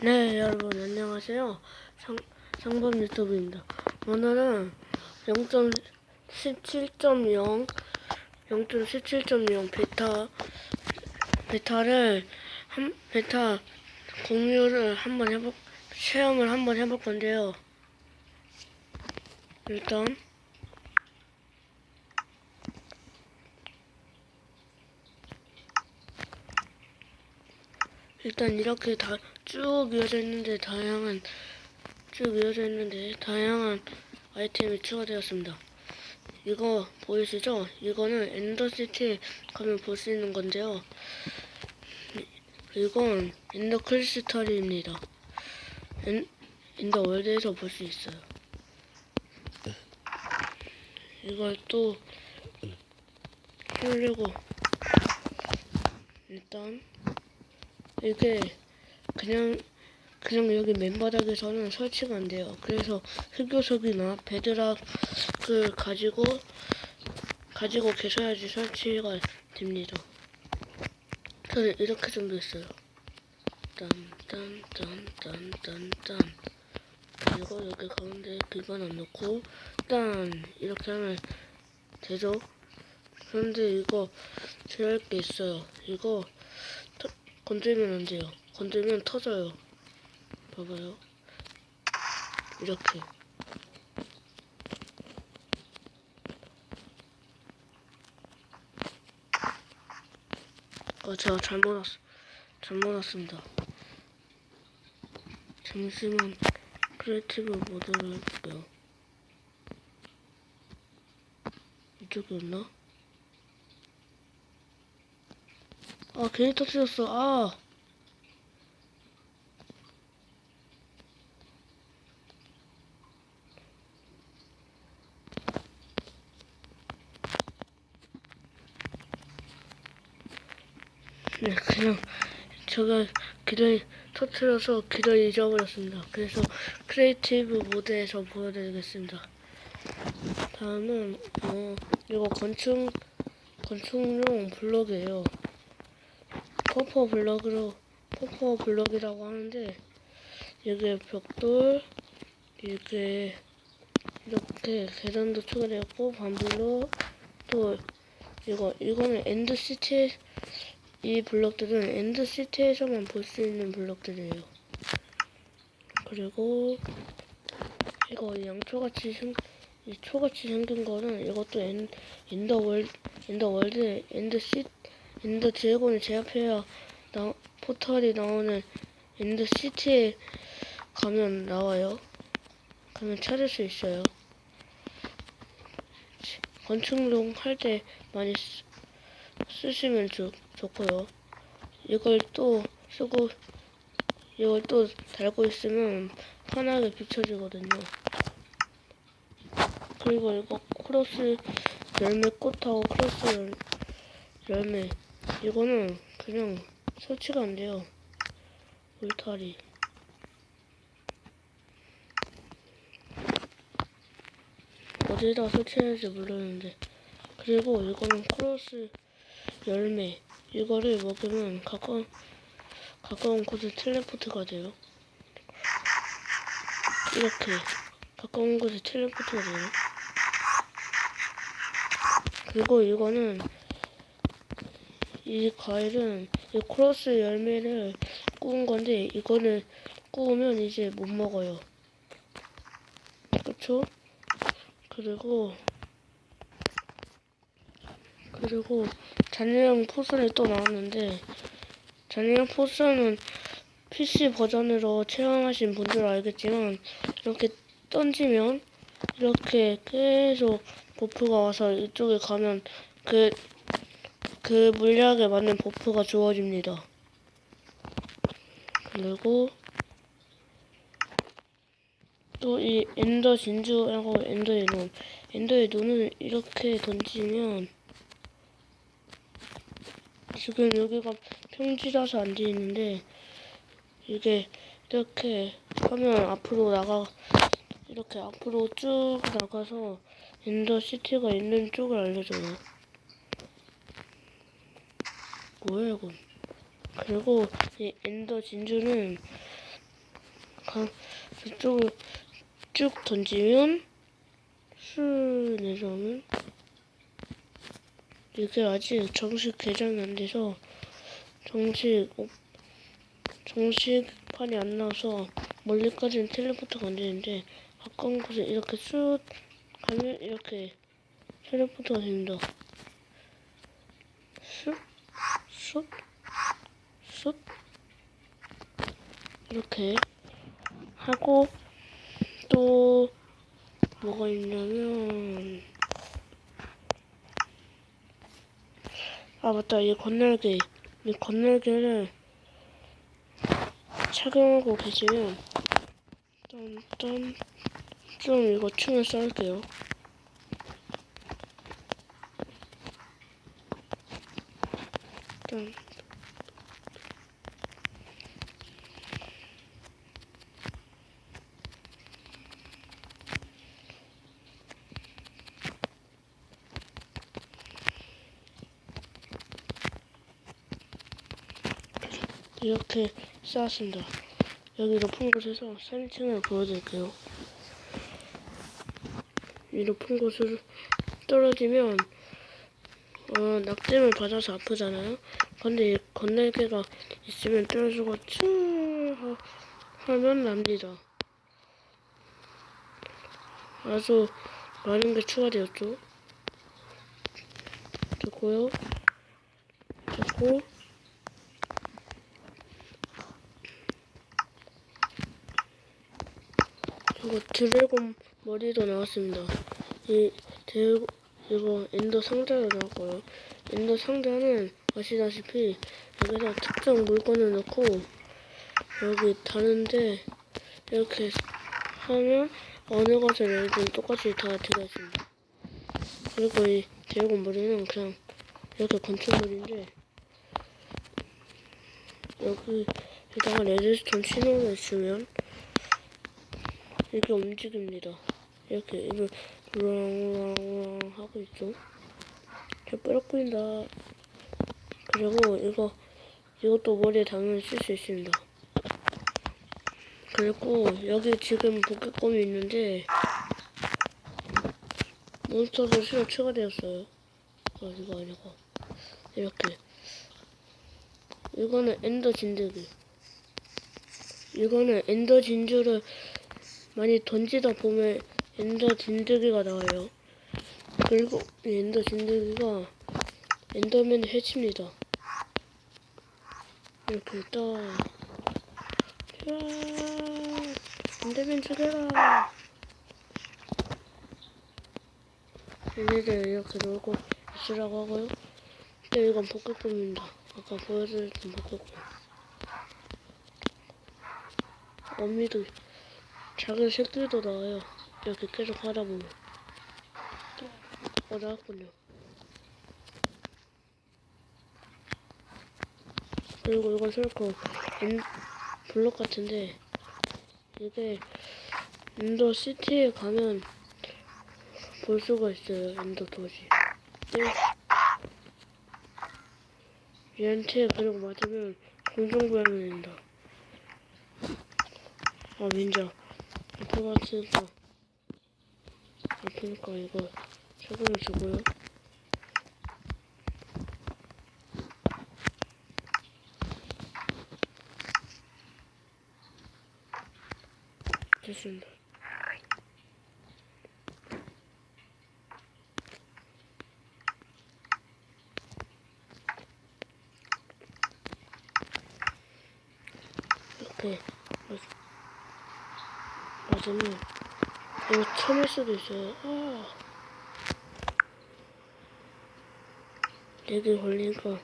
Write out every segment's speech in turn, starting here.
네, 여러분 안녕하세요. 상, 상범 유튜브입니다. 오늘은 0.17.0 0.17.0 베타 베타를 한 베타 공유를 한번 해볼 체험을 한번 해볼 건데요. 일단 일단 이렇게 다 쭉 이어져 있는데 다양한 쭉 이어져 있는데 다양한 아이템이 추가되었습니다. 이거 보이시죠? 이거는 엔더시티에 가면 볼 수 있는 건데요. 이건 엔더 크리스탈입니다. 엔, 엔더 월드에서 볼 수 있어요. 이걸 또 흘리고 일단 이게 그냥 그냥 여기 맨바닥에서는 설치가 안 돼요. 그래서 흑요석이나 베드락을 가지고 가지고 계셔야지 설치가 됩니다. 저는 이렇게 준비했어요. 딴딴딴딴딴딴 그리고 여기 가운데 기반 안 넣고 딴 이렇게 하면 되죠. 그런데 이거 제할 게 있어요. 이거 터, 건들면 안 돼요. 건들면 터져요. 봐봐요. 이렇게. 어, 제가 잘못 왔, 잘못 왔습니다. 잠시만 크리에이티브 모드를 해볼게요. 이쪽이었나? 아, 괜히 터뜨렸어. 아! 네, 그냥 제가 길을 터트려서 길을 잊어버렸습니다. 그래서 크리에이티브 모드에서 보여드리겠습니다. 다음은 어 이거 건축 건축용 블럭이에요. 퍼퍼 블럭으로 퍼퍼 블럭이라고 하는데 이게 벽돌 이게 이렇게 계단도 추가되었고 반블럭 또 이거 이거는 엔드 시티 이 블럭들은 엔드 시티에서만 볼 수 있는 블럭들이에요. 그리고 이거 양초같이 생, 이 초같이 생긴 거는 이것도 엔, 엔더 월, 엔더 월드, 엔더 시, 엔더 드래곤을 제압해야 나, 포털이 나오는 엔더 시티에 가면 나와요. 가면 찾을 수 있어요. 건축용 할 때 많이 쓰, 쓰시면 좋, 좋고요. 이걸 또 쓰고 이걸 또 달고 있으면 환하게 비춰지거든요. 그리고 이거 크로스 열매 꽃하고 크로스 열, 열매 이거는 그냥 설치가 안 돼요. 울타리 어디다 설치해야 할지 모르는데 그리고 이거는 크로스 열매 이거를 먹으면 가까운 가까운 곳에 텔레포트가 돼요. 이렇게 가까운 곳에 텔레포트가 돼요. 그리고 이거는 이 과일은 이 크로스 열매를 구운 건데 이거는 구우면 이제 못 먹어요. 그렇죠? 그리고 그리고 잔여형 포션이 또 나왔는데 잔여형 포션은 PC 버전으로 체험하신 분들은 알겠지만 이렇게 던지면 이렇게 계속 버프가 와서 이쪽에 가면 그, 그 물약에 맞는 버프가 주어집니다. 그리고 또 이 엔더 진주라고 엔더의 눈 엔더의 눈을 이렇게 던지면 지금 여기가 평지라서 안돼 있는데 이게 이렇게 하면 앞으로 나가 이렇게 앞으로 쭉 나가서 엔더 시티가 있는 쪽을 알려줘요. 뭐야 이건? 그리고 이 엔더 진주는 가, 그쪽을 쭉 던지면 술 내려오면 이게 아직 정식 개장이 안 돼서 정식 어, 정식판이 안 나와서 멀리까지는 텔레포트가 안 되는데 가까운 곳에 이렇게 쑥 가면 이렇게 텔레포트가 됩니다. 쑥, 쑥, 쑥 이렇게 하고 또 뭐가 있냐면 아 맞다. 이 건날개 이 건날개를 착용하고 계시면 일단 좀 이거 층을 쌓을게요 일단 이렇게 쌓았습니다. 여기 높은 곳에서 3층을 보여드릴게요. 이 높은 곳을 떨어지면 어, 낙뎀을 받아서 아프잖아요. 근데 이 건날개가 있으면 츄 하- 하면 납니다. 아주 많은 게 추가되었죠. 됐고요. 됐고 이거 드래곤 머리도 나왔습니다. 이 드, 이거 엔더 상자로 나왔고요. 엔더 상자는 아시다시피 여기다 특정 물건을 넣고 여기 다른데 이렇게 하면 어느 것을 열든 똑같이 다 들어있습니다. 그리고 이 드래곤 머리는 그냥 이렇게 건축물인데 여기에다가 레드스톤 신호를 주면 이게 움직입니다. 이렇게 입을 우랑우랑우랑 하고 있죠. 잘 뿌렸보인다. 그리고 이거 이것도 머리에 당연히 쓸 수 있습니다. 그리고 여기 지금 복귀권이 있는데 몬스터도 새로 추가되었어요. 아 이거 아니고 이렇게 이거는 엔더 진드기 이거는 엔더 진주를 많이 던지다 보면 엔더 진드기가 나와요. 그리고 이 엔더 진드기가 엔더맨을 해칩니다. 이렇게 딱 으아, 엔더맨 죽여라. 얘네들 이렇게 놀고 있으라고 하고요. 근데 이건 복귀꿈입니다. 아까 보여드렸던 복귀꿈. 어미도 작은 새끼도 나와요. 이렇게 계속 하다 보면. 어, 나왔군요. 그리고 이건 인, 블록 같은데, 이게 인도 시티에 가면 볼 수가 있어요. 인도 도시. 예. 얘한테 그리고 맞으면 공중부양이 된다. 아, 민자. 아플 것 같으니 까. 아프니까 이거 소금을 주고요. 됐습니다. 이렇게 맞- 맞으면 이거 참을 수도 있어요. 아. 렉이 걸리니까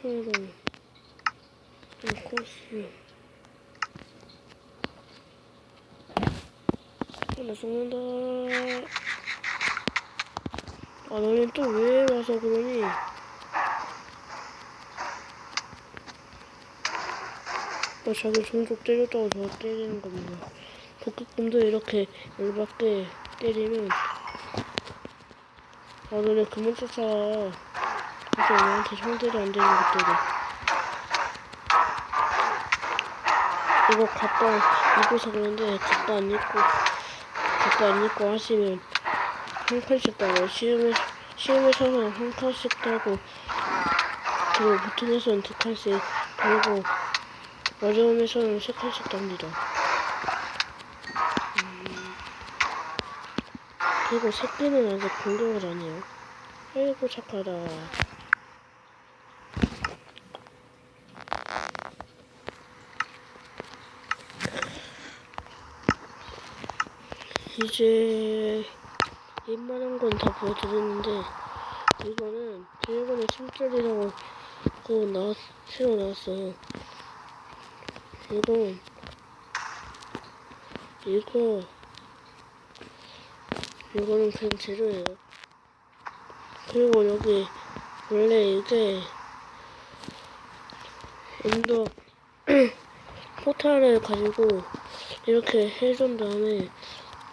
평동 코스 나 죽는다. 아 너네 또왜 와서 그러니 너 자기 종족 때렸다고 저 때리는 겁니다. 복귀꿈도 이렇게 열받게 때리면 아 너네 그만 쫓아와 그래서 얘한테 상대도 안 되는 것들이 이거 갖다 입어서 그런데 갖다 안 입고 갖다 안 입고 하시면 한 칸씩 따고 시험에 시험에서는 한 칸씩 따고 그리고 보통에서는 두 칸씩 그리고 어려움에서는 세 칸씩 땁니다. 음, 그리고 새끼는 아직 공격을 안 해요. 아이고 착하다. 이제 웬만한 건 다 보여드렸는데 이거는 드래곤의 숨결이라고 나왔, 새로 나왔어요. 이건 이거 이거는 그냥 재료예요. 그리고 여기 원래 이게 엔더 포탈을 가지고 이렇게 해준 다음에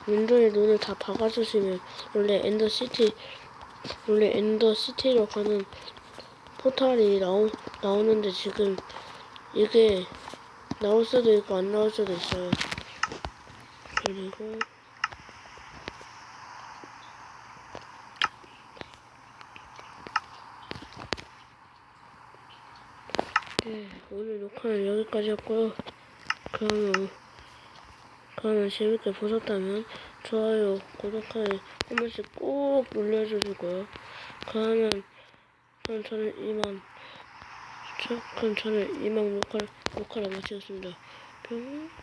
윈도의 눈을 다 박아주시면 원래 엔더 시티 원래 엔더 시티로 가는 포탈이 나오 나오는데 지금 이게 나올 수도 있고 안 나올 수도 있어요. 그리고 네, 오늘 녹화는 여기까지 였고요. 그러면 그러면 재밌게 보셨다면 좋아요, 구독하기 한 번씩 꼭 눌러주시고요. 그러면 그럼 저는 이만 저, 그럼 저는 이만 녹화를 녹화를 마치겠습니다. 뿅.